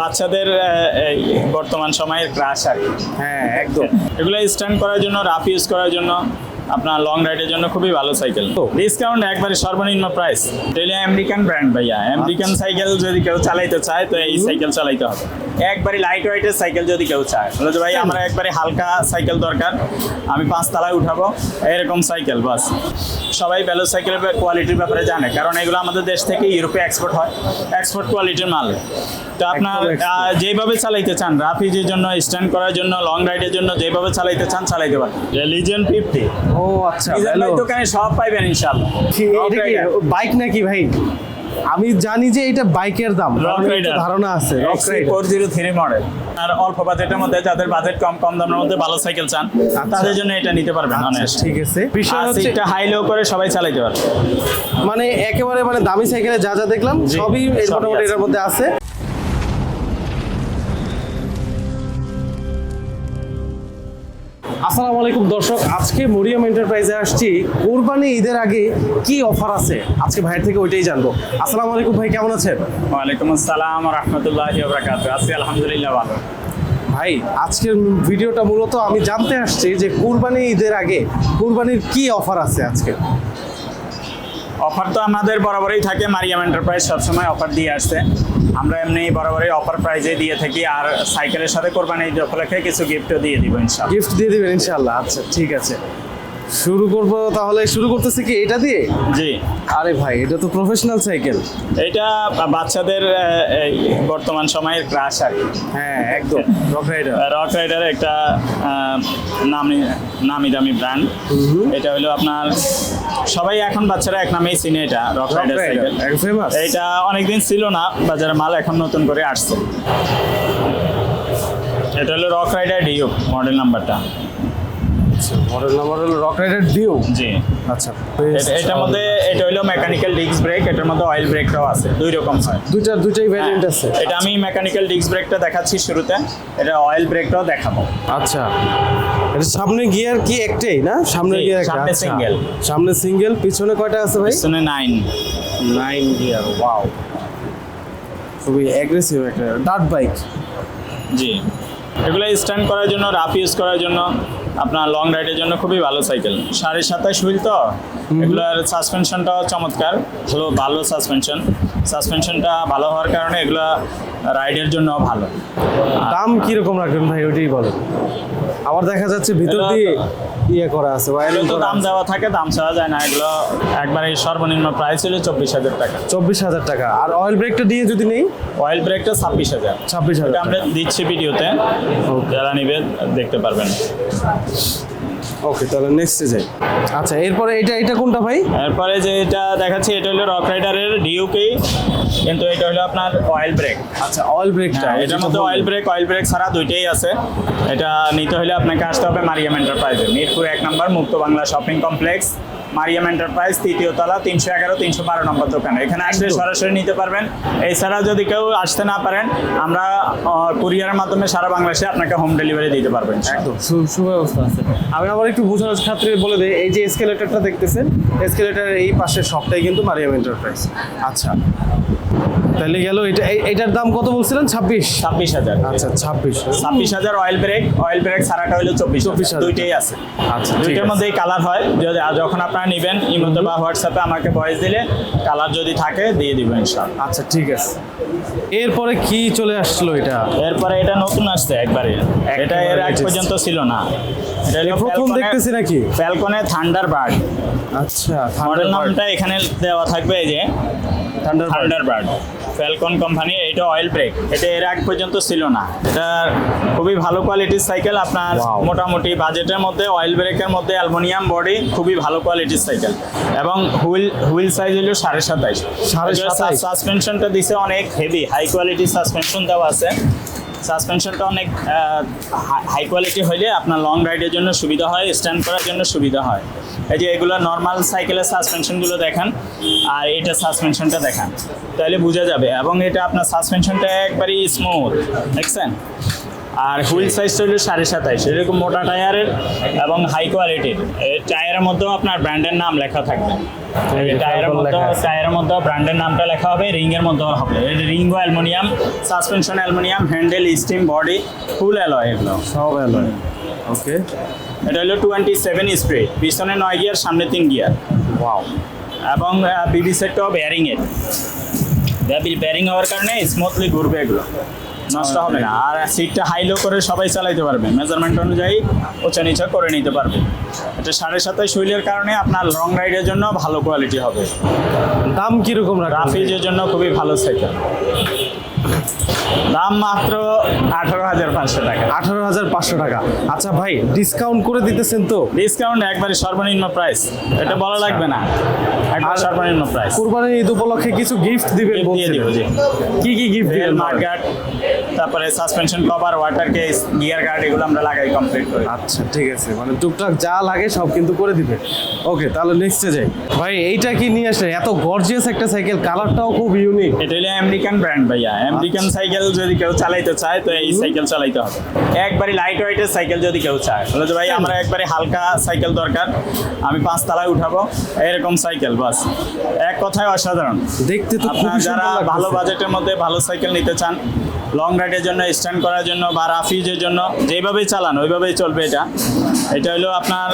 বাচ্চাদের বর্তমান সময়ের ক্রাশ আর হ্যাঁ একদম। এগুলো স্ট্যান্ড করার জন্য রাফ ইউজ করার জন্য আপনার লং রাইডের জন্য খুবই ভালো সাইকেল ডিসকাউন্ট একবারে সর্বনিম্ন প্রাইস ডেলি আমেরিকান ব্র্যান্ড ভাইয়া। আমেরিকান সাইকেল যদি কেউ চালাইতে চায় তো এই সাইকেল চালাইতে হবে। একবারে লাইট ওয়েটের সাইকেল যদি কেউ চায়। বলে যে ভাই আমরা একবারে হালকা সাইকেল দরকার আমি পাঁচতলায় উঠাবো এরকম সাইকেল বাস। সবাই ভ্যালো সাইকেলের কোয়ালিটির ব্যাপারে জানে কারণ এগুলো আমাদের দেশ থেকে ইউরোপে এক্সপোর্ট হয় এক্সপোর্ট কোয়ালিটির মাল। তো আপনার যেভাবে চালাইতে চান রাফিজের জন্য স্ট্যান্ড করার জন্য লং রাইডের জন্য যেভাবে চালাইতে চান চালাইতে পারেন। লিজেন ফিফটি ও আচ্ছা দোকানে সব পাইবেন ইনশাল্লাহ বাইক নাকি ভাই? আমি জানি যে এটা বাইকের দাম ধারণা আছে ফোর জিরো থ্রি মডেল আর অল্প বাজেটের মধ্যে যাদের বাজেট কম কম দামের মধ্যে ভালো সাইকেল চান তাদের জন্য এটা নিতে পারবেন আচ্ছা, ঠিক আছে। বিষয় হচ্ছে এটা হাই লো করে সবাই চালাইতে পারবে। মানে একেবারে মানে দামি সাইকেলে যা যা দেখলাম সবই এর মোটামুটি এটার মধ্যে আছে। আসসালামু আলাইকুম দর্শক আজকে মরিয়াম এন্টারপ্রাইজে আসছি। কোরবানি ঈদের আগে কি অফার আছে? আজকে ভাইয়ের থেকে ওইটাই জানব। আসসালামু আলাইকুম ভাই কেমন আছেন? ওয়ালাইকুম আসসালাম রহমতুল্লাহ বরাকাত আছি আলহামদুলিল্লাহ ভালো। ভাই আজকের ভিডিওটা মূলত আমি জানতে আসছি যে কোরবানি ঈদের আগে কোরবানির কি অফার আছে আজকে? অফার তো আমাদের বরাবরই থাকে, মারিয়াম এন্টারপ্রাইজ সবসময় অফার দিয়ে আসছে আমরা এমনি বরাবরই অফার প্রাইজে দিয়ে থাকি, আর সাইকেলের সাথে কোরবানি উপলক্ষে কিছু গিফটও দিয়ে দিব ইনশাআল্লাহ। গিফট দিয়ে দিবেন ইনশাল্লাহ আচ্ছা ঠিক আছে। শুরু করব তাহলে শুরু করতেছি কি এটা দিয়ে? জি। আরে ভাই এটা তো প্রফেশনাল সাইকেল এটা বাচ্চাদের বর্তমান সময়ের ক্রাশ আর হ্যাঁ একদম রক রাইডার রক রাইডার একটা নামি নামি দামি ব্র্যান্ড এটা হলো আপনার সবাই এখন বাচ্চারা এক নামেই চিনে এটা রক রাইডার সাইকেল এটা অনেকদিন ছিল না বাজারে মাল এখন নতুন করে আসছে। এটা হলো রক রাইডার ডিউ মডেল নাম্বারটা মডেল নাম্বার হলো রক রাইডার ডিও জি। আচ্ছা। এটা- এটার মধ্যে এটা হলো মেকানিক্যাল ডিস্ক ব্রেক এটার মধ্যে অয়েল ব্রেকটাও আছে। দুই রকম হয়। দুইটা দুইটাই ভ্যারিয়েন্ট আছে। এটা আমি মেকানিক্যাল ডিস্ক ব্রেকটা দেখাচ্ছি শুরুতে। এটা অয়েল ব্রেকটাও দেখাবো। আচ্ছা। এটা সামনে গিয়ার কি একটাই না? সামনে গিয়ার সামনে single। সামনে সিঙ্গেল পিছনে কয়টা আছে ভাই? পিছনে নাইন নাইন গিয়ার ওয়াও খুবই অ্যাগ্রেসিভ একটা। ডার্ট বাইক জি। এগুলো স্ট্যান্ড করার জন্য রাফ ইউজ করার জন্য। আপনার লং রাইডের জন্য খুবই ভালো সাইকেল সাড়ে সাতাশ হুইল তো? এগুলোর সাসপেনশনটাও চমৎকার। ভালো ভালো সাসপেনশন সাসপেনশনটা ভালো হওয়ার কারণে এগুলো রাইডের জন্য ভালো। দাম কীরকম রাখবেন ভাই ওইটাই বলেন। আবার দেখা যাচ্ছে ভিতর দিয়ে ইয়ে করা আছে এগুলো ওয়ারিং তো দাম দেওয়া থাকে দাম ছাড়া যায় না। এগুলো একবারে সর্বনিম্ন প্রাইস হলো চব্বিশ হাজার টাকা। চব্বিশ হাজার টাকা। আর অয়েল ব্রেকটা দিয়ে যদি নেই? অয়েল ব্রেকটা ছাব্বিশ হাজার। ছাব্বিশ হাজার এটা আমরা দিচ্ছি ভিডিওতে যারা নিবে দেখতে পারবেন। ওকে তাহলে নেক্সটে যাই। আচ্ছা এরপরে এটা এটা কোনটা ভাই? এরপরে যে এটা দেখাচ্ছি এটা হলো রক রাইডারের ডিউকে কিন্তু এটা হলো আপনার অয়েল ব্রেক আচ্ছা অয়েল ব্রেকটা হ্যাঁ, এটার মধ্যে অয়েল ব্রেক অয়েল ব্রেক ছাড়া দুইটাই আছে। এটা নিতে হলে আপনাকে আসতে হবে মারিয়াম এন্টারপ্রাইজে মিরপুর এক নম্বর Mukto Bangla shopping complex Mariam enterprise তৃতীয় তলা তিনশো এগারো তিনশো বারো নম্বর দোকান। এখানে আসলে সরাসরি নিতে পারবেন। এছাড়া যদি কেউ আসতে না পারেন আমরা কুরিয়ারের মাধ্যমে সারা বাংলাদেশে আপনাকে হোম ডেলিভারি দিতে পারবেন একদম। সুব্যবস্থা আছে। আমি আবার একটু বোঝানোর ছাত্রী বলে দিই এই যে এসকেলেটারটা দেখতেছেন এসকেলেটারের এই পাশের সবটাই কিন্তু মারিয়াম এন্টারপ্রাইজ আচ্ছা তাহলে গেল এটা এটার দাম কত বলছিলেন? ছাব্বিশ? ছাব্বিশ হাজার। আচ্ছা ছাব্বিশ। ছাব্বিশ হাজার অয়েল ব্রেক অয়েল ব্রেক ছাড়াটা হলো চব্বিশ 24,000 দুইটাই আছে। আচ্ছা দুইটার। মধ্যেই কালার হয়। যদি যখন আপনারা নেবেন ইমোতে বা হোয়াটসঅ্যাপে আমাকে ভয়েস দিলে কালার যদি থাকে দিয়ে দিব ইনশাআল্লাহ। আচ্ছা ঠিক আছে। এরপরে কি চলে আসলো এটা? এরপরে এটা নতুন আসছে একবারে। এটা এর আগ পর্যন্ত ছিল না। এটা প্রথম দেখতেছি নাকি? ফ্যালকনে থান্ডার বার্ড আচ্ছা মডেল নামটা এখানে দেওয়া থাকবে এই যে। থান্ডার থান্ডার ফ্যালকন কোম্পানি এটা অয়েল ব্রেক এটা এর আগ পর্যন্ত ছিল না। এটা খুবই ভালো কোয়ালিটির সাইকেল আপনার মোটামুটি বাজেটের মধ্যে অয়েল ব্রেকের মধ্যে অ্যালমোনিয়াম বডি খুবই ভালো কোয়ালিটির সাইকেল এবং হুইল হুইল সাইজ হলো সাড়ে সাতাইশ? সাসপেনশনটা দিছে অনেক হেভি হাই কোয়ালিটির সাসপেনশন দেওয়া আছে। সাসপেনশনটা অনেক হাই কোয়ালিটি হইলে আপনার লং রাইডের জন্য সুবিধা হয় স্ট্যান্ড করার জন্য সুবিধা হয়। এই যে এগুলো নর্মাল সাইকেলের সাসপেনশনগুলো দেখান, আর এটা সাসপেনশনটা দেখান। তাহলে বোঝা যাবে, এবং এটা আপনার সাসপেনশনটা একবারই স্মুথ দেখছেন? আর হুইল সাইজটা হলো সাড়ে সাতাইশ। এরকম মোটা টায়ারের এবং হাই কোয়ালিটির টায়ারের মধ্যেও আপনার ব্র্যান্ডের নাম লেখা থাকবে। টায়ারের মধ্যে টায়ারের মধ্যে ব্র্যান্ডের নামটা লেখা হবে রিং এর মধ্যেও হবে। রিংও aluminium suspension aluminium handle stem body full alloy এগুলো। সব অ্যালয় ওকে। এটা হলো টোয়েন্টি সেভেন স্পিড পিছনে নয় গিয়ার সামনে তিন গিয়ার ওয়াও এবং বিবি সেটটাও ব্যারিং এর। ব্যারিং হওয়ার কারণে স্মুথলি ঘুরবে এগুলো। নষ্ট হবে না। আর সিটটা হাই লো করে সবাই চালাইতে পারবে। মেজারমেন্ট অনুযায়ী উঁচা নিচা করে নিতে পারবে। এটা সাড়ে সাতাশ হুইলের কারণে আপনার লং রাইডের জন্য ভালো কোয়ালিটি হবে। দাম কীরকম রাফিজের জন্য খুবই ভালো সাইকেল দাম মাত্র আঠারো হাজার পাঁচশো টাকা। আঠারো হাজার পাঁচশো টাকা। আচ্ছা ভাই ডিসকাউন্ট করে দিতেছেন তো? ডিসকাউন্ট একবারে সর্বনিম্ন প্রাইস এটা বলা লাগবে না। একবার সর্বনিম্ন প্রাইস কুরবানির ঈদ উপলক্ষে কিছু গিফট দিবেন দিয়ে। দিব, জি। কি কি গিফট দিবেন মার্কাট তারপরে suspension cover water case gear guard এগুলো আমরা লাগাই কমপ্লিট করি। আচ্ছা ঠিক আছে। মানে টুকটাক যা লাগে সব কিন্তু করে দিবে। ওকে তাহলে নেক্সটে যাই। ভাই এইটা কি নিয়ে আসলেন? এত গর্জিয়াস একটা সাইকেল কালারটাও খুব ইউনিক এটা হলো আমেরিকান ব্র্যান্ড ভাইয়া। আমেরিকান সাইকেল যদি কেউ চালাইতে চায় তো এই সাইকেল চালাইতে হবে। একবারে লাইট ওয়েটের সাইকেল যদি কেউ চায় বলে যে ভাই আমার একবারে হালকা সাইকেল দরকার আমি পাঁচ তলায় উঠাবো এরকম সাইকেল বাস। এক কথায় অসাধারণ। দেখতে তো আপনারা যারা ভালো বাজেটের মধ্যে ভালো সাইকেল নিতে চান লং রাইডের জন্য স্ট্যান্ড করার জন্য বা রাফিজের জন্য যেভাবেই চালান ওইভাবেই চলবে এটা। এটা হলো আপনার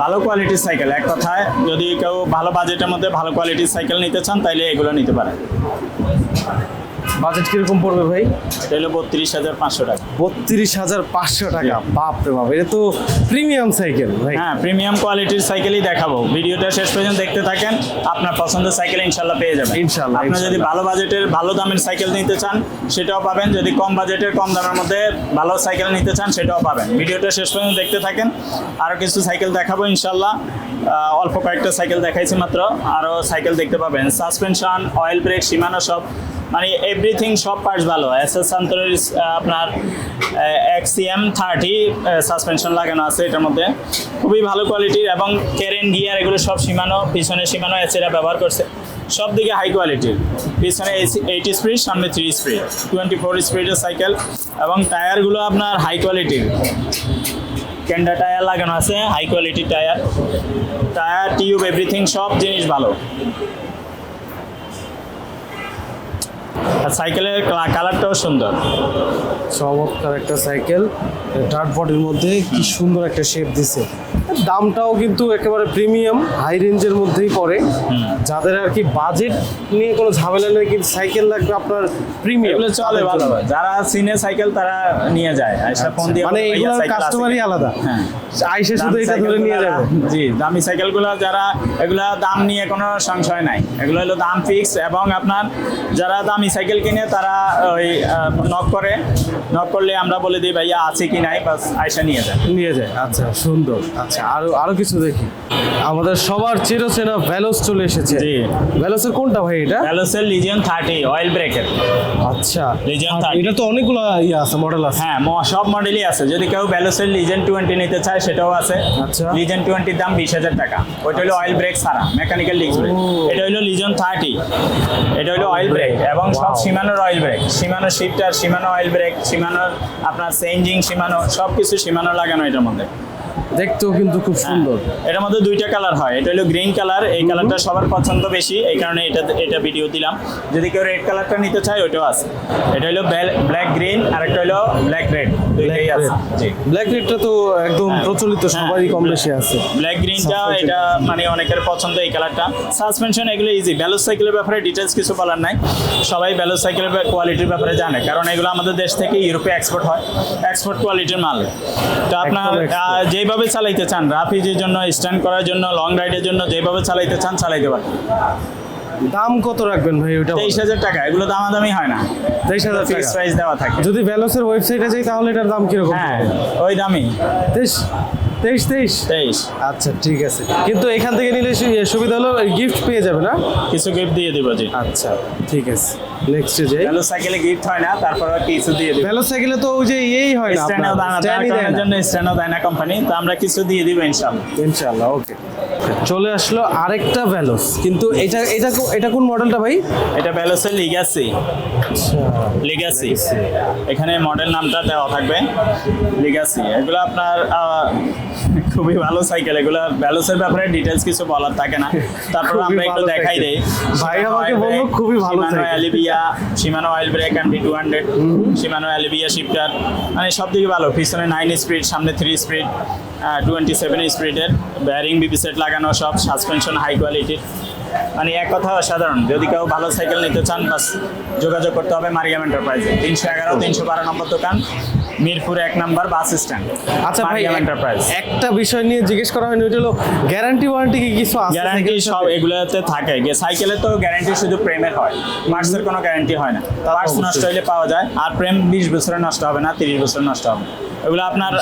ভালো কোয়ালিটির সাইকেল এক কথায় যদি কেউ ভালো বাজেটের মধ্যে ভালো কোয়ালিটির সাইকেল নিতে চান তাইলে এগুলো নিতে পারেন। বাজেট কীরকম পড়বে ভাই? এটা হলো বত্রিশ হাজার পাঁচশো টাকা। বত্রিশ হাজার পাঁচশো টাকা। বাপ রে বাপ এটা তো প্রিমিয়াম সাইকেল ভাই। হ্যাঁ প্রিমিয়াম কোয়ালিটির সাইকেলই দেখাবো। ভিডিওটা শেষ পর্যন্ত দেখতে থাকেন আপনার পছন্দের সাইকেল ইনশাল্লাহ পেয়ে যাবেন। ইনশাল্লাহ, আপনি যদি ভালো বাজেটের ভালো দামের সাইকেল নিতে চান সেটাও পাবেন। যদি কম বাজেটের কম দামের মধ্যে ভালো সাইকেল নিতে চান সেটাও পাবেন। ভিডিওটা শেষ পর্যন্ত দেখতে থাকেন। আরও কিছু সাইকেল দেখাবো ইনশাল্লাহ অল্প কয়েকটা সাইকেল দেখাইছি মাত্র। আরও সাইকেল দেখতে পাবেন। সাসপেনশন অয়েল ব্রেক সীমানা সব মানে এভরিথিং সব পার্টস ভালো। এস এস সান্তরের আপনার এক্সিএম থার্টি সাসপেনশন লাগানো আছে এটার মধ্যে। খুবই ভালো কোয়ালিটির এবং কেরেন গিয়ার এগুলো সব সীমানো, পিছনে সীমানো এসিরা ব্যবহার করছে। সব দিকে হাই কোয়ালিটির পিছনে এইট স্পিড সামনে থ্রি স্পিড টোয়েন্টি ফোর স্পিডের সাইকেল এবং টায়ারগুলো আপনার হাই কোয়ালিটির কেন্ডা টায়ার লাগানো আছে হাই কোয়ালিটির টায়ার টায়ার টিউব এভরিথিং সব জিনিস ভালো আর সাইকেলের কালারটাও সুন্দর। চমৎকার একটা সাইকেল। ডার্ট বডির মধ্যে কি সুন্দর একটা শেপ দিছে। দামটাও কিন্তু একেবারে প্রিমিয়াম হাই রেঞ্জের মধ্যেই পড়ে। যাদের আর কি বাজেট নিয়ে কোনো ঝামেলা নেই কিন্তু সাইকেল লাগবে আপনার প্রিমিয়াম চলে ভালো যারা সিনে সাইকেল তারা নিয়ে যায়। আইসা ফোন দিয়ে মানে এগুলোর কাস্টমারই আলাদা। হ্যাঁ। আইসে শুধু এটা ধরে নিয়ে যাবে। জি দামি সাইকেলগুলো যারা এগুলা দাম নিয়ে কোনো সংশয় নাই। এগুলো হলো দাম ফিক্স এবং আপনার যারা দামি সাইকেল কিনে তারা ওই নক করে। নক করলে আমরা বলে দিই ভাইয়া আছে কি নাই? বাস আইসা নিয়ে যায়। নিয়ে যায়। আচ্ছা। সুন্দর। আচ্ছা। আরও আরও কিছু দেখি। আমাদের সবার চিরচেনা ভ্যালোস চলে এসেছে। জি। ভ্যালোসের কোনটা ভাই এটা? ভ্যালোসের লিজিয়ন থার্টি অয়েল ব্রেকের আচ্ছা। আর 30 এটা তো অনেকগুলো ইয়ে আছে মডেল আছে। হ্যাঁ সব মডেলই আছে। যদি কেউ ভ্যালোসের লিজেন টোয়েন্টি নিতে চায় সেটাও আছে। আচ্ছা। লিজেন টোয়েন্টির দাম বিশ হাজার টাকা। ওইটা হলো অয়েল ব্রেক ছাড়া মেকানিক্যাল ডিস্ক ব্রেক এটা হলো লিজন থার্টি এটা হলো অয়েল ব্রেক এবং সব. সীমানোর oil brake Shimano shifter Shimano oil brake সীমানোর আপনার চেঞ্জিং সীমানো সব কিছু সীমানো লাগানো এটার মধ্যে। দেখতেও কিন্তু খুব সুন্দর। এটার মধ্যে দুইটা কালার হয় এটা হলো গ্রিন কালার এই কালারটা সবার পছন্দ বেশি এই কারণে এটা এটা ভিডিও দিলাম। যদি কেউ রেড কালারটা নিতে চায় ওইটাও আছে। এটা হলো ব্ল্যাক গ্রিন আর একটা হলো ব্ল্যাক রেড ব্ল্যাক রেডটা তো একদম হ্যাঁ। প্রচলিত সবারই কম বেশি আছে। ব্ল্যাক গ্রিনটা এটা মানে অনেকের পছন্দ এই কালারটা সাসপেনশন এগুলো ইজি ব্যালোস সাইকেলের ব্যাপারে ডিটেলস কিছু বলার নাই। সবাই ব্যালোস সাইকেলের কোয়ালিটির ব্যাপারে জানে। কারণ এগুলো আমাদের দেশ থেকে ইউরোপে এক্সপোর্ট হয়। এক্সপোর্ট কোয়ালিটির মাল। তো আপনার। যেভাবে চালাইতে চান রাফিজের জন্য স্ট্যান্ড করার জন্য লং রাইডের জন্য যেভাবে চালাইতে চান চালাইতে পারেন। দাম কত রাখবেন ভাই ওটা তেইশ হাজার টাকা এগুলো দামাদামি হয় না। তেইশ হাজার ফিক্স টাকা। প্রাইস দেওয়া থাকে। যদি ভ্যালোসের ওয়েবসাইটে যাই তাহলে এটার দাম কীরকম? হ্যাঁ ওই দামই। তেইশ তেইশ তেইশ? তেইশ। আচ্ছা ঠিক আছে। কিন্তু এখান থেকে নিলে সুবিধা হলো গিফট পেয়ে যাবে না? কিছু গিফট দিয়ে দিব জি আচ্ছা ঠিক আছে। নেক্সটে যে ব্যালো সাইকেলে গিফট হয় না তারপর কিছু দিয়ে দিব। ভ্যালো সাইকেলে তো ওই যে এই হয় না স্ট্যান্ডও দানা স্ট্যান্ডই দেয় না। জন্য স্ট্যান্ডও দেয় না কোম্পানি তো আমরা কিছু দিয়ে দিব ইনশাল্লাহ ইনশাআল্লাহ ওকে চলে আসলো আরেকটা ভ্যালোস কিন্তু এটা এটা এটা কোন মডেলটা ভাই? এটা ব্যালোসের লিগাসি লিগাসি এখানে মডেল নামটা দেওয়া থাকবে। লিগাসি এগুলো আপনার খুবই ভালো সাইকেল এগুলো ব্যালোসের ব্যাপারে ডিটেলস কিছু বলার থাকে না। তারপর আমরা একটু দেখাই দেই। ভাই আমাকে বলল খুবই ভালো cycle। Alivio Shimano oil brake MD two hundred Shimano Alivio shifter মানে সব দিকে ভালো। পিছনে নাইন স্পিড সামনে থ্রি স্পিড টোয়েন্টি সেভেন স্পিডের ব্যারিং বিবি সেট লাগানো সব সাসপেনশন হাই কোয়ালিটির মানে এক কথা অসাধারণ। যদি কেউ ভালো সাইকেল নিতে চান বাস যোগাযোগ করতে হবে মারিয়াম এন্টারপ্রাইজে তিনশো এগারো তিনশো বারো নম্বর দোকান মিরপুর এক নম্বর বাস স্ট্যান্ড আচ্ছা ভাই এন্টারপ্রাইজ একটা বিষয় নিয়ে জিজ্ঞেস করা হয়নি ওইটা হলো গ্যারান্টি ওয়ারেন্টি কি কিছু আছে গ্যারান্টি সব এগুলোতে থাকে। যে সাইকেলে তো গ্যারান্টি শুধু প্রেমের হয়। পার্টসের কোনো গ্যারান্টি হয় না। পার্টস নষ্ট হলে পাওয়া যায়। আর প্রেম বিশ বছরে নষ্ট হবে না তিরিশ বছরে নষ্ট হবে এগুলো আপনার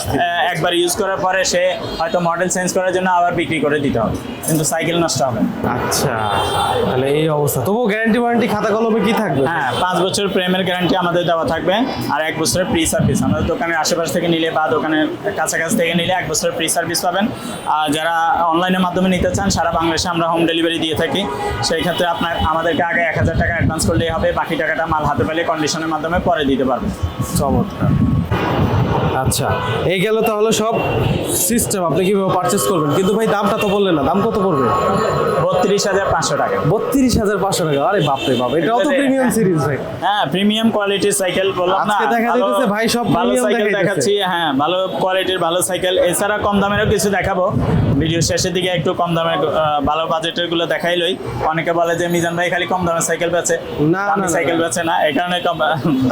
একবার ইউজ করার পরে সে হয়তো মডেল চেঞ্জ করার জন্য আবার বিক্রি করে দিতে হবে। কিন্তু সাইকেল নষ্ট হবে আচ্ছা তাহলে এই অবস্থা। তবু গ্যারান্টি ওয়ারেন্টি খাতা কলমে কি থাকবে? হ্যাঁ পাঁচ বছর প্রেমের গ্যারান্টি আমাদের দেওয়া থাকবে আর এক বছরের প্রি সার্ভিস আমাদের দোকানের আশেপাশ থেকে নিলে বা দোকানের কাছাকাছি থেকে নিলে এক বছরের প্রি সার্ভিস পাবেন। আর যারা অনলাইনের মাধ্যমে নিতে চান সারা বাংলাদেশে আমরা হোম ডেলিভারি দিয়ে থাকি। সেই ক্ষেত্রে আপনার আমাদেরকে আগে এক হাজার টাকা অ্যাডভান্স করলেই হবে। বাকি টাকাটা মাল হাতে পেলে কন্ডিশনের মাধ্যমে পরে দিতে পারবেন। চমৎকার। আচ্ছা এই গেল তাহলে সব সিস্টেম আপনি কীভাবে পারচেস করবেন? কিন্তু ভাই দামটা তো বললেন না দাম কত পড়বে? বত্রিশ হাজার পাঁচশো টাকা। বত্রিশ হাজার পাঁচশো টাকা আরে বাপরে বাপ এটাও তো প্রিমিয়াম সিরিজ ভাই। হ্যাঁ প্রিমিয়াম কোয়ালিটির সাইকেল বললাম না। আজকে দেখা যাইতেছে ভাই সব ভালো সাইকেল দেখাচ্ছি হ্যাঁ ভালো কোয়ালিটির ভালো সাইকেল এছাড়া কম দামেরও কিছু দেখাবো। ভিডিও শেষের দিকে একটু কম দামের ভালো বাজেটেরগুলো দেখাইলই অনেকে বলে যে মিজান ভাই খালি কম দামের সাইকেল বেচে। না, দামি সাইকেল। বেচে না এই কারণে কম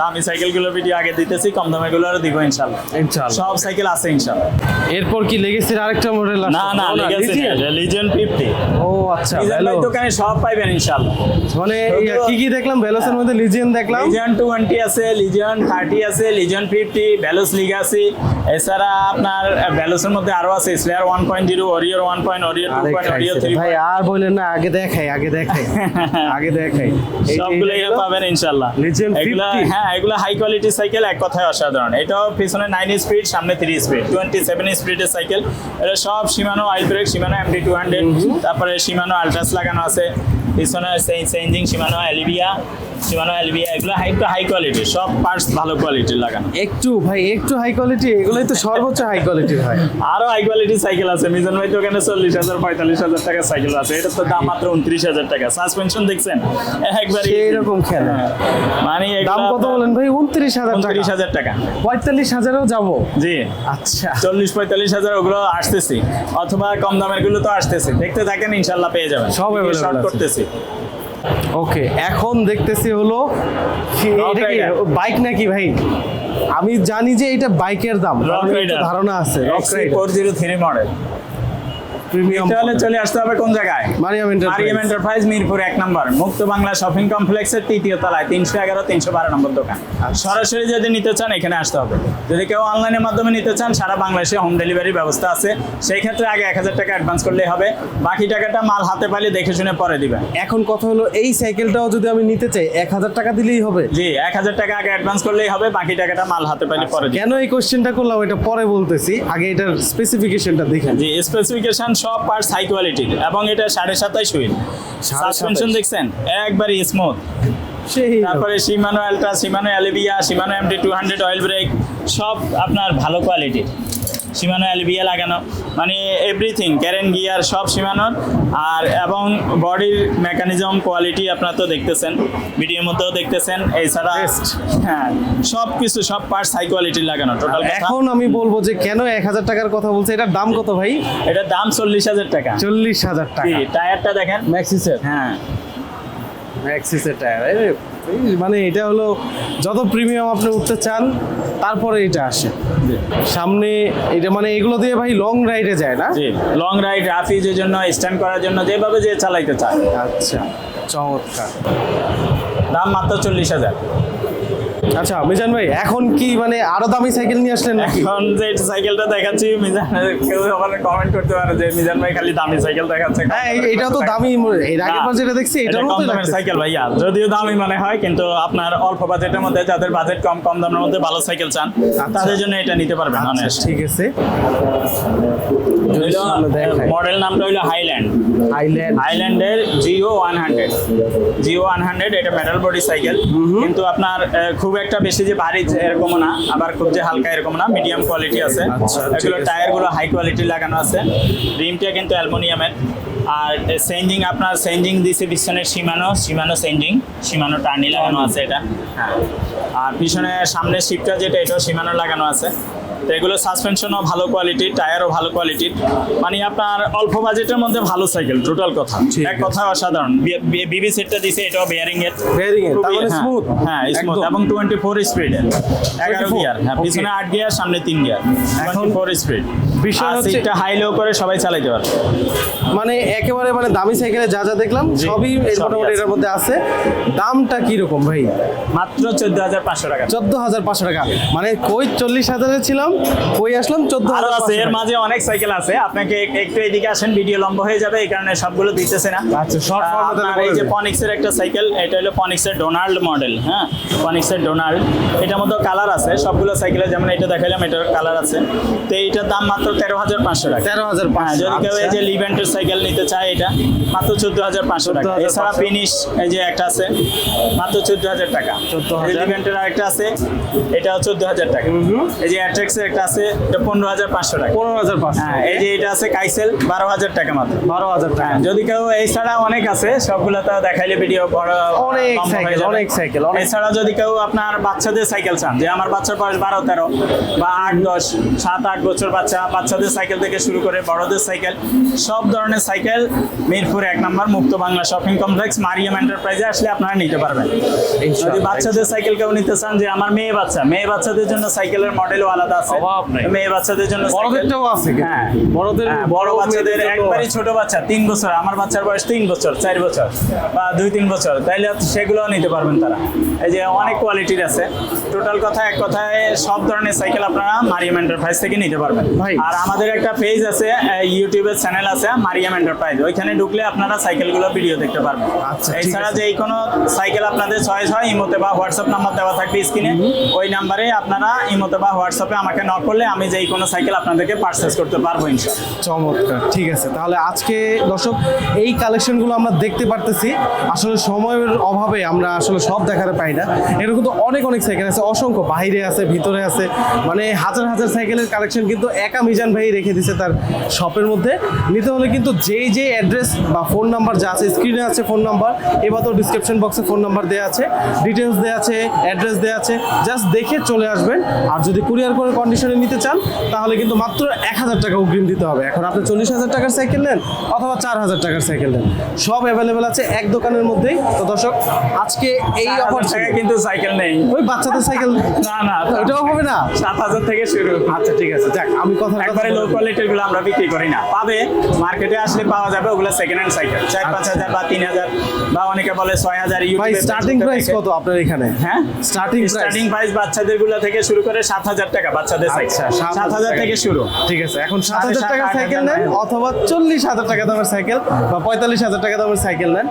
দামি সাইকেলগুলো ভিডিও আগে দিতেছি কম দামেরগুলো আরও দিব ইনশাল্লাহ ইনশাআল্লাহ। সব সাইকেল আছে ইনশাল্লাহ এরপর কি লেগেছে আরেকটা মডেল না না লিজেন্ড ফিফটি ও আচ্ছা ভাই দোকানে সব পাইবেন ইনশাল্লাহ মানে কি কি দেখলাম? ভ্যালোসের মধ্যে লিজিয়ন দেখলাম। লিজন টোয়েন্টি আছে লিজন থার্টি আছে লিজন ফিফটি ভ্যালোস লিগাসি এছাড়া আপনার ভ্যালোসের মধ্যে আরও আছে slayer one point zero warrior one point warrior two warrior খাইছে। ভাই আর বললেন না আগে দেখাই আগে দেখাই আগে দেখাই। এই- সবগুলো এইটা এখানে হলো- পাবেন Legend এগুলা 50 হ্যাঁ এগুলো হাই কোয়ালিটি সাইকেল এক কথায় অসাধারণ। এটাও পিছনে নাইন স্পিড সামনে থ্রি স্পিড টোয়েন্টি সেভেন স্পিডের সাইকেল এটা সব Shimano oil brake Shimano MD two hundred তারপরে সীমানো আলট্রাস লাগানো আছে। পিছনে চেঞ্জিং সীমানো এলিভিয়া সীমানো এলিভিয়া এগুলো হাই একটু হাই কোয়ালিটির সব পার্টস ভালো কোয়ালিটির লাগানো। একটু ভাই একটু হাই কোয়ালিটি এগুলোই তো সর্বোচ্চ হাই কোয়ালিটির হয়। আরও হাই কোয়ালিটি সাইকেল আছে। মিজান ভাই তো ওখানে চল্লিশ হাজার পঁয়তাল্লিশ হাজার টাকা সাইকেল আছে। এটা তো দাম মাত্র উনত্রিশ হাজার টাকা। সাসপেনশন দেখছেন? একবার সেই খেলা। মানে দাম কত বলেন ভাই? উনত্রিশ হাজার টাকা। উনত্রিশ হাজার টাকা। পঁয়তাল্লিশ হাজারও যাব? জি। আচ্ছা। চল্লিশ পঁয়তাল্লিশ হাজার ওগুলো আসতেছি। অথবা কম দামেরগুলো তো আসতেছে। দেখতে থাকেন ইনশাল্লাহ পেয়ে যাবেন। সব শর্ট করতেছি। ওকে এখন দেখতেছি হলো এটা কি বাইক নাকি ভাই? আমি জানি যে এটা বাইকের দাম ধারণা আছে rock four zero three model premium তাহলে চলে আসতে হবে কোন জায়গায়? মারিয়াম মারিয়াম এন্টারপ্রাইজ এন্টারপ্রাইজ মিরপুর এক নম্বর। মুক্ত বাংলা শপিং কমপ্লেক্সের তৃতীয় তলায় তিনশো এগারো তিনশো বারো নম্বর দোকান। আচ্ছা। সরাসরি যদি নিতে চান এখানে আসতে হবে। যদি কেউ অনলাইনের মাধ্যমে নিতে চান সারা বাংলাদেশে হোম ডেলিভারির ব্যবস্থা আছে। সেই ক্ষেত্রে আগে এক হাজার টাকা অ্যাডভান্স করলেই হবে। বাকি টাকাটা মাল হাতে পাইলে দেখে শুনে পরে দিবেন। এখন কথা হলো এই সাইকেলটাও যদি আমি নিতে চাই এক হাজার টাকা দিলেই হবে? জি এক হাজার টাকা আগে অ্যাডভান্স করলেই হবে বাকি টাকাটা মাল হাতে পাইলে পরে দিবেন। কেন এই কোশ্চেনটা করলাম? এটা পরে বলতেছি। আগে এটার স্পেসিফিকেশনটা দেখেন জি স্পেসিফিকেশন সব পার্টস হাই কোয়ালিটির এবং এটা সাড়ে সাতাইশ হুইল সাসপেনশন দেখছেন? একবারই স্মুথ তারপরে Shimano ultra Shimano Alivio Shimano MT two hundred oil brake সব আপনার ভালো কোয়ালিটির সীমানো অ্যালিবিয়া লাগানো মানে এভরিথিং ক্যারেন গিয়ার সব সীমানোর। আর এবং বডির মেকানিজম কোয়ালিটি আপনারা তো দেখতেছেন ভিডিওর মধ্যেও দেখতেছেন এছাড়া হ্যাঁ সব কিছু সব পার্টস হাই কোয়ালিটির লাগানো টোটাল এখন আমি বলব যে কেন এক হাজার টাকার কথা বলছে এটার দাম কত ভাই? এটার দাম চল্লিশ হাজার টাকা। চল্লিশ হাজার টাকা। টায়ারটা দেখেন। ম্যাক্সিসের হ্যাঁ। ম্যাক্সিসের টায়ার মানে এটা হলো যত প্রিমিয়াম আপনি উঠতে চান তারপরে এটা আসে। সামনে এটা মানে এগুলো দিয়ে ভাই লং রাইডে যায় না? লং রাইড রাফিজের জন্য স্ট্যান্ড করার জন্য যেভাবে যে চালাইতে চায়। আচ্ছা চমৎকার। দাম মাত্র চল্লিশ হাজার। আচ্ছা মিজান ভাই এখন কি মানে আরও দামি সাইকেল নিয়ে আসলেন নাকি? এখন যে সাইকেলটা দেখাচ্ছি মিজান কেউ আবার কমেন্ট করতে পারে যে মিজান ভাই খালি দামি সাইকেল দেখাচ্ছে। হ্যাঁ এইটাও তো দামি এর আগের বার যেটা দেখছি এটা এটার কম দামের। সাইকেল ভাইয়া যদিও দামি মনে হয় কিন্তু আপনার অল্প বাজেটের মধ্যে যাদের বাজেট কম কম দামের মধ্যে ভালো সাইকেল চান তাদের জন্য এটা নিতে পারবেন আচ্ছা ঠিক আছে। মডেল নামটা হলো হাইল্যান্ড আইল্যান্ড হাইল্যান্ডের জিও one hundred Jio one hundred এটা মেটাল বডি সাইকেল কিন্তু আপনার খুব একটা বেশি যে ভারী এরকমও না আবার খুব যে হালকা এরকম না মিডিয়াম কোয়ালিটি আছে। আচ্ছা, ঠিক এগুলো আছে। টায়ারগুলো হাই কোয়ালিটি লাগানো আছে। রিমটা কিন্তু অ্যালুমিনিয়ামের। আর সেঞ্জিং আপনার সেঞ্জিং দিছে পিছনের সীমানো সীমানো সেঞ্জিং সীমানো টার্নি লাগানো আছে এটা। হ্যাঁ। আর পিছনে সামনে শিপটা যেটা এটাও সীমানো লাগানো আছে। তো এগুলো সাসপেনশনও ভালো কোয়ালিটি টায়ারও ভালো কোয়ালিটির মানে আপনার অল্প বাজেটের মধ্যে ভালো সাইকেল টোটাল কথা। এক। কথা অসাধারণ। বিবি সেটটা দিছে এটাও বেয়ারিং এর। বেয়ারিং এর, তাহলে মানে হ্যাঁ, হ্যাঁ স্মুথ এবং টোয়েন্টি ফোর স্পিড এর 11 গিয়ার হ্যাঁ পিছনে 8 গিয়ার সামনে 3 গিয়ার এখন এখন ফোর স্পিড বিষয় হচ্ছে- সিটটা হাই লো করে সবাই চালাইতে পারবে। মানে একেবারে মানে দামি সাইকেলে যা যা দেখলাম সবই মোটামুটি এটার মধ্যে আছে। দামটা কি রকম ভাই? মাত্র চোদ্দ হাজার পাঁচশো টাকা। চোদ্দ হাজার পাঁচশো টাকা। মানে কই চল্লিশ হাজারে ছিলাম কই আসলাম চোদ্দ আরও হাজার আছে এর মাঝে অনেক সাইকেল আছে। আপনাকে এক- একটু এদিকে আসেন ভিডিও লম্বা হয়ে যাবে এই কারণে সবগুলো দিতেছে না। আচ্ছা, এ তাহলে আপনার এই যে। পনিক্সের একটা সাইকেল এটা হলো পনিক্সের ডোনাল্ড মডেল হ্যাঁ? পনিক্সের ডোনাল্ড এটার মধ্যে কালার আছে সবগুলো সাইকেলে যেমন এটা দেখাইলাম এটার কালার আছে। তো এইটার দাম মাত্র তেরো হাজার পাঁচশো টাকা। তেরো হাজার হ্যাঁ পাঁচশো যদি কেউ এই যে লিভেন্টের সাইকেল নিতে চায় এটা মাত্র চোদ্দ হাজার পাঁচশো টাকা। এছাড়া ফিনিশ এই যে একটা আছে মাত্র চোদ্দ হাজার টাকা। 14,000 লিভেন্টের আরেকটা আছে এটাও চোদ্দ হাজার টাকা। এই যে অ্যাট্রেক্সের একটা আছে এটা পনেরো হাজার পাঁচশো টাকা। পনেরো হাজার পাঁচশো। হ্যাঁ এই যে এটা আছে কাইসেল বারো হাজার টাকা মাত্র। বারো হাজার টাকা। হ্যাঁ, যদি কেউ এই ছাড়া অনেক আছে সবগুলো তো দেখাইলে ভিডিও বড় অনেক সাইকেল, অনেক সাইকেল, এছাড়া যদি কেউ আপনার বাচ্চাদের সাইকেল চান যে আমার বাচ্চার বয়স বারো তেরো বা আট দশ সাত আট বছর বাচ্চা বাচ্চাদের সাইকেল থেকে শুরু করে বড়দের সাইকেল সব ধরনের সাইকেল মিরপুর এক নম্বর মুক্ত বাংলা শপিং কমপ্লেক্স মারিয়াম এন্টারপ্রাইজে আসলে আপনারা নিতে পারবেন। যদি বাচ্চাদের সাইকেল কেউ নিতে চান যে আমার মেয়ে বাচ্চা মেয়ে বাচ্চাদের জন্য সাইকেলের মডেলও আলাদা আছে। মেয়ে বাচ্চাদের জন্য বড়দেরটাও আছে হ্যাঁ বড়দের হ্যাঁ, বড় বাচ্চাদের একবারই ছোট বাচ্চা তিন বছর আমার বাচ্চার বয়স তিন বছর চার বছর বা দুই তিন বছর তাইলে সেগুলোও নিতে পারবেন তারা। এই যে অনেক কোয়ালিটির আছে। টোটাল কথা এক কথায় সব ধরনের সাইকেল আপনারা মারিয়াম এন্টারপ্রাইজ থেকে নিতে পারবেন। ভাই। আর আমাদের একটা পেজ আছে ইউটিউবের চ্যানেল আছে মারিয়াম এন্টারপ্রাইজ ওইখানে ঢুকলে আপনারা সাইকেলগুলো ভিডিও দেখতে পারবেন। আচ্ছা, এছাড়া যে কোনো সাইকেল আপনাদের চয়েস হয় ইমোতে বা হোয়াটসঅ্যাপ নাম্বার দেওয়া থাকবে স্ক্রিনে ওই নাম্বারে আপনারা ইমোতে বা হোয়াটসঅ্যাপে আমাকে নক করলে আমি যে কোনো সাইকেল আপনাদেরকে পারচেস করতে পারব ইনশাল্লাহ চমৎকার ঠিক আছে। তাহলে আজকে দর্শক এই কালেকশনগুলো আমরা দেখতে পারতেছি। আসলে সময়ের অভাবে আমরা আসলে সব দেখাতে পাই না। এরকম তো অনেক অনেক সাইকেল আছে। অসংখ্য বাইরে আছে ভিতরে আছে। মানে হাজার হাজার সাইকেলের কালেকশন কিন্তু একা মিজান ভাই রেখে দিছে তার শপের মধ্যে। নিতে হলে কিন্তু যেই যে অ্যাড্রেস বা ফোন নাম্বার যা আছে স্ক্রিনে আছে ফোন নাম্বার এবার তো ডিসক্রিপশন বক্সে ফোন নাম্বার দেওয়া আছে ডিটেলস দেওয়া আছে অ্যাড্রেস দেওয়া আছে জাস্ট দেখে চলে আসবেন। আর যদি কুরিয়ার করে কন্ডিশনে নিতে চান তাহলে কিন্তু মাত্র এক হাজার টাকা অগ্রিম দিতে হবে। এখন আপনি চল্লিশ হাজার টাকার সাইকেল নেন অথবা চার হাজার টাকার সাইকেল নেন। সব অ্যাভেলেবেল আছে এক দোকানের মধ্যেই। তো দর্শক আজকে এই অফার টাকায় কিন্তু সাইকেল নেই। ওই বাচ্চাদের সাইকেল না না। ওটাও হবে না? সাত হাজার থেকে শুরু। আচ্ছা ঠিক আছে। যাক আমি কথা একবারে লো কোয়ালিটিরগুলো আমরা বিক্রি করি না। পাবে মার্কেটে আসলে পাওয়া যাবে ওগুলো সেকেন্ড হ্যান্ড সাইকেল চার পাঁচ হাজার বা তিন হাজার বা অনেকে বলে ছয় হাজার স্টার্টিং প্রাইস কত আপনার এখানে? হ্যাঁ? স্টার্টিং স্টার্টিং প্রাইস বাচ্চাদেরগুলো থেকে শুরু করে সাত হাজার টাকা বাচ্চাদের সাইকেল আচ্ছা সাত হাজার থেকে শুরু। ঠিক আছে এখন সাত হাজার আট সাইকেল নেন অথবা চল্লিশ হাজার টাকা দামের সাইকেল বা পঁয়তাল্লিশ হাজার টাকা দামের সাইকেল নেন।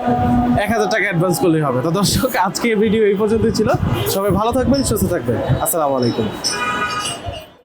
এক হাজার টাকা অ্যাডভান্স করলেই হবে। তো দর্শক আজকে ভিডিও এই পর্যন্তই ছিল। সবাই ভালো থাকবেন সুস্থ থাকবেন। আসসালামু আলাইকুম।